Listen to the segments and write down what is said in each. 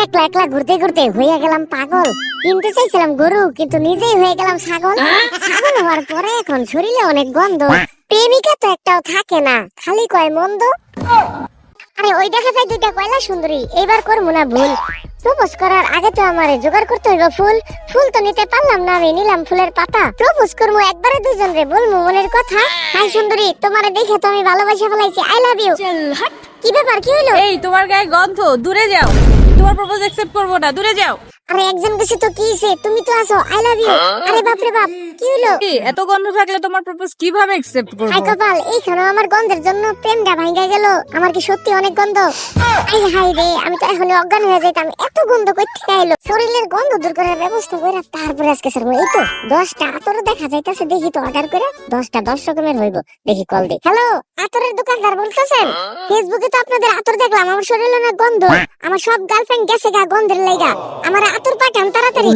একলা একলা ঘুরতে ঘুরতে হয়ে গেলাম পাগল। কিনতে চাইছিলাম গরু কিন্তু নিজেই হয়ে গেলাম ছাগল। ছাগল হওয়ার পরে এখন শরীরে অনেক গন্ধ। প্রেমিকা তো একটাও থাকে না খালি কয় মন্দ। আরে ওই দেখা যায় দুইটা কয়লা সুন্দরী এবার করব না ভুল। প্রপোজ করার আগে তো আমার জোগাড় করতে হইব ফুল। ফুল তো নিতে পারলাম না আমি নিলাম ফুলের পাতা। প্রপোজ করব একবারে দুজন রে বলব মনের কথা। হাই সুন্দরী তোমারে দেখে তো আমি ভালোবাসা ফেলাইছি আই লাভ ইউ কি ব্যাপার কি হইল? এই তোমার গায়ে গন্ধ দূরে যাও। তোমার প্রপোজ অ্যাকসেপ্ট করব না। দূরে যাও। আরে একজন বসে তো কি হইছে? তুমি তো আছো। আই লাভ ইউ আরে বাপ রে বাপ। কি হইল কি, এত গন্ধ থাকলে তোমার প্রপোজ কীভাবে অ্যাকসেপ্ট হাই কপাল এইখানে আমার গন্ধের জন্য প্রেমটা ভাঙ্গা গেল। আমার কি সত্যি অনেক গন্ধ? আই হাই রে আমি তো এখন অজ্ঞান হয়ে যাইতাম। এত গন্ধ কই থেকে আইলো? শরীরের গন্ধ দূর করার ব্যবস্থা কইরা তারপরে আজকে স্যার এই তো দশটা আতর দেখা যাইতাছে দেখি তো অর্ডার করে দশটা দশ রকমের হইব। দেখি কল দি হ্যালো আতরের দোকানদার বলতেছেন? ফেসবুকে তো আপনাদের আতর দেখলাম আমার শরীরে অনেক গন্ধ। আমার সব গার্লফ্রেন্ড গেছে গা গন্ধের লাইগা। আমার আতর পাঠান তাড়াতাড়ি।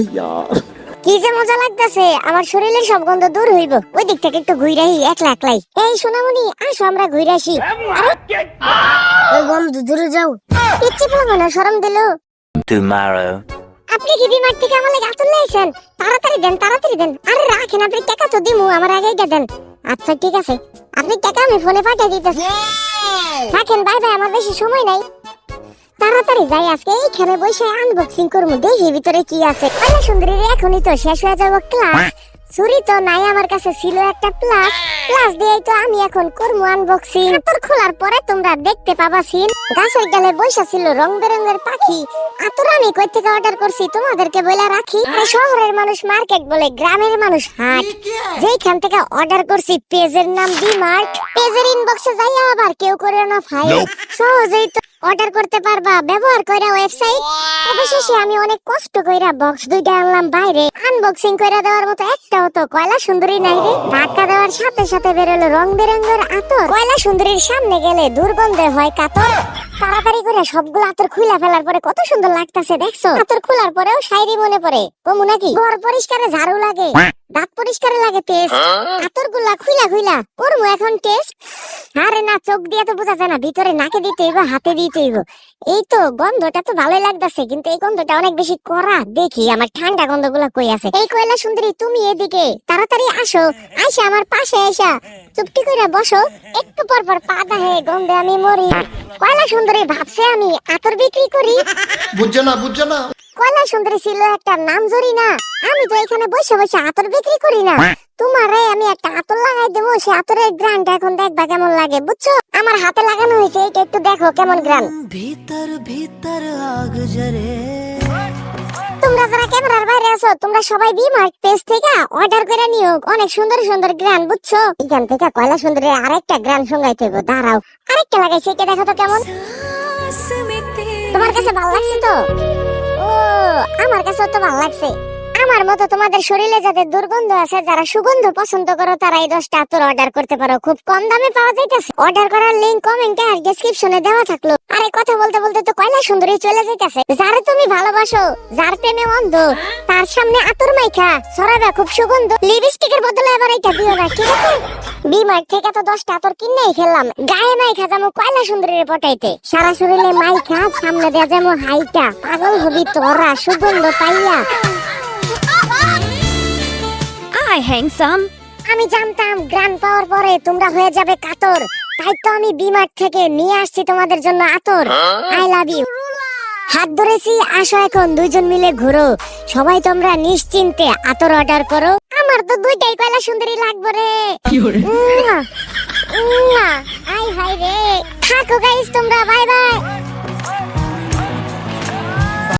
কি যে মজা লাগতেছে আমার শরীরের সব গন্ধ দূর হইব। ওই দিক থেকে একটু ঘুরাই একলা একলাই। এই সোনামণি আসো আমরা ঘুরে আসি। আরে ওই গন্ধ দূরে যাও। পিচ্ছি ফেলাবো না সরম দিল। Tomorrow. আপনি কি বিমার থেকে আমার লাগে আতুল লাইছেন তাড়াতাড়ি দেন তাড়াতাড়ি দেন। আরে রাখেন আপনি টাকা তো দিমু আমার আগে এটা দেন। আচ্ছা ঠিক আছে। আপনি টাকা আমি ফোনে পাঠিয়ে দিতেছি। রাখেন বাই বাই আমার বেশি সময় নাই। তাড়াতাড়ি যাই আজকে এইখানে বসে আনবক্সিং করব। দেখি ভিতরে কি আছে। কয়লা সুন্দরীর এখনই তো শেষ হয়ে যাব ক্লাস চুরি তো নাই আমার কাছে ছিল একটা প্লাস প্লাস দিয়েই তো আমি এখন করব আনবক্সিং আতর খোলার পরে তোমরা দেখতে পাবা সিন। গাছের ডালে বৈশা ছিল রং বেরঙের পাখি। আতর আমি কই থেকে অর্ডার করছি তোমাদেরকে বলে রাখি। শহরের মানুষ মার্কেট বলে গ্রামের মানুষ হাট। যেইখান থেকে অর্ডার করছি পেজের নাম ডি ডিমার্ট পেজের ইনবক্সে যাই আবার কেউ করে না ফাইল সহজেই তো অর্ডার করতে পারবা। ব্যবহার করে ওয়েবসাইট অবশেষে আমি অনেক কষ্ট কইরা বক্স দুইটা আনলাম বাইরে। আনবক্সিং কইরা দেওয়ার মতো একটাও তো কয়লা সুন্দরী নাই রে। ধাক্কা দেওয়ার সাথে সাথে বেরোলো রং বেরঙের আতর। কয়লা সুন্দরীর সামনে গেলে দুর্গন্ধে হয় কাতর। তাড়াতাড়ি করে সবগুলো আতর খুলা ফেলার পরে কত সুন্দর লাগতাছে দেখছ? আতর খোলার পরেও শাইরি মনে পড়ে। কমু নাকি? ঘর পরিষ্কারে ঝাড়ু লাগে। দাঁত পরিষ্কারে লাগে পেস্ট আতরগুলা খুইলা খুইলা করব এখন টেস্ট আরে না চোখ দিয়ে তো বোঝা যায় না ভিতরে নাকে দিতে হইব হাতে দিতে হইব। এই তো গন্ধটা তো ভালোই লাগতেছে কিন্তু এই গন্ধটা অনেক বেশি কড়া। দেখি আমার ঠান্ডা গন্ধগুলো কই আছে। এই কয়লা সুন্দরী, তুমি এদিকে তাড়াতাড়ি আসো। আইসা আমার পাশে আইসা। চুপটি করে বসো। একটু পর পর পা দাহে গন্ধে আমি মরি। কয়লা সুন্দরী ভাবছে আমি, আতর বিক্রি করি। বুঝছ না বুঝছ না। কয়লা সুন্দরী ছিল একটা নাম জরি না। আমি তো এখানে বসে বসে আতর বিক্রি করি না। হ্যাঁ। তোমারে আমি একটা আতর লাগাই দেবো সে আতরের গ্রানটা এখন দেখবা কেমন লাগে বুঝছ? আমার হাতে লাগানো হয়েছে এটা একটু দেখো কেমন গ্রান। ভিতর ভিতর আগ জরে। তোমরা যারা ক্যামেরার বাইরে আছো তোমরা সবাই বি মার্ক পেজ থেকে অর্ডার করে নিও। অনেক সুন্দর সুন্দর গ্রান বুঝছ? এখান থেকে কয়লা সুন্দরী আরেকটা গ্রান সঙ্গাই থেকে দাঁড়াও। আরেকটা লাগাইছে এটা দেখো তো কেমন। তোমার কাছে ভালো লাগছে তো? আমার কাছে তো ভালো লাগছে। আমার মতো তোমাদের শরীরে যাদের দুর্গন্ধ আছে, যারা সুগন্ধ পছন্দ করো, তারা এই দশটা আতর অর্ডার করতে পারো। খুব কম দামে পাওয়া যাইতেছে। অর্ডার করার লিংক কমেন্টে আর ডেসক্রিপশনে দেওয়া থাকল। আরে কথা বলতে বলতে তো কয়লা সুন্দরী চলে যাইতেছে। যারে তুমি ভালোবাসো, যার প্রেমে অন্ধ, তার সামনে আতর মাইখা, ছড়াবে খুব সুগন্ধ। লিপস্টিকের বদলে এবার এটা দিও না ঠিক আছে বিমার থেকে তো দশটা আতর কিনেই ফেললাম। গায়ে মাইখা যাব কয়লা সুন্দরীর পটাইতে। সারা শরীরে মাইখা সামনে দেওয়া যাব হাইটা। পাগল হবি তোরা সুগন্ধ পাইয়া। আই হ্যাংসাম। আমি জানতাম গ্রান পাওয়ার পরে তোমরা হয়ে যাবে কাতর। তাই তো আমি বিমার থেকে নিয়ে আসছি তোমাদের জন্য আতর। আই লাভ ইউ হাত ধরেছি আসো এখন দুইজন মিলে ঘুরো। সবাই তোমরা নিশ্চিন্তে আতর অর্ডার করো। আমার তো দুইটাই কয়লা সুন্দরী লাগবে রে। আই হাই রে। থাকো গাইস তোমরা বাই বাই